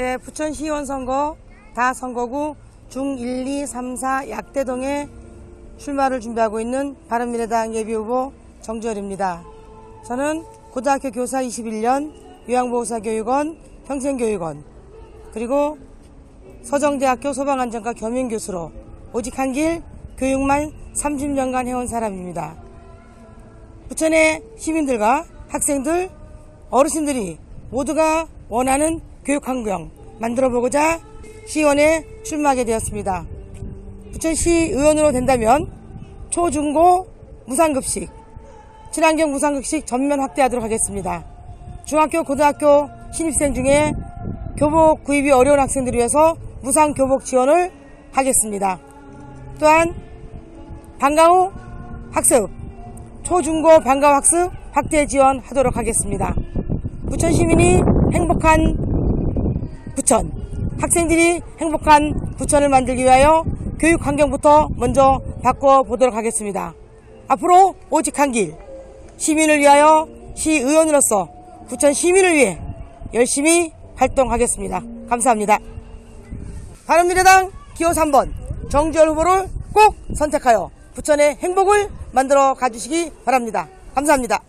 네, 부천 시의원 선거 다 선거구 중 1, 2, 3, 4 약대동에 출마를 준비하고 있는 바른미래당 예비후보 정주열입니다. 저는 고등학교 교사 21년, 요양보호사 교육원, 평생교육원, 그리고 서정대학교 소방안전과 겸임교수로 오직 한 길 교육만 30년간 해온 사람입니다. 부천의 시민들과 학생들, 어르신들이 모두가 원하는 교육 환경 만들어 보고자 시의원에 출마하게 되었습니다. 부천시 의원으로 된다면 초중고 무상급식, 친환경 무상급식 전면 확대하도록 하겠습니다. 중학교, 고등학교 신입생 중에 교복 구입이 어려운 학생들을 위해서 무상 교복 지원을 하겠습니다. 또한 방과 후 학습, 초중고 방과 후 학습 확대 지원하도록 하겠습니다. 부천 시민이 행복한 부천, 학생들이 행복한 부천을 만들기 위하여 교육 환경부터 먼저 바꿔보도록 하겠습니다. 앞으로 오직 한 길, 시민을 위하여 시의원으로서 부천 시민을 위해 열심히 활동하겠습니다. 감사합니다. 바른미래당 기호 3번 정주열 후보를 꼭 선택하여 부천의 행복을 만들어 가주시기 바랍니다. 감사합니다.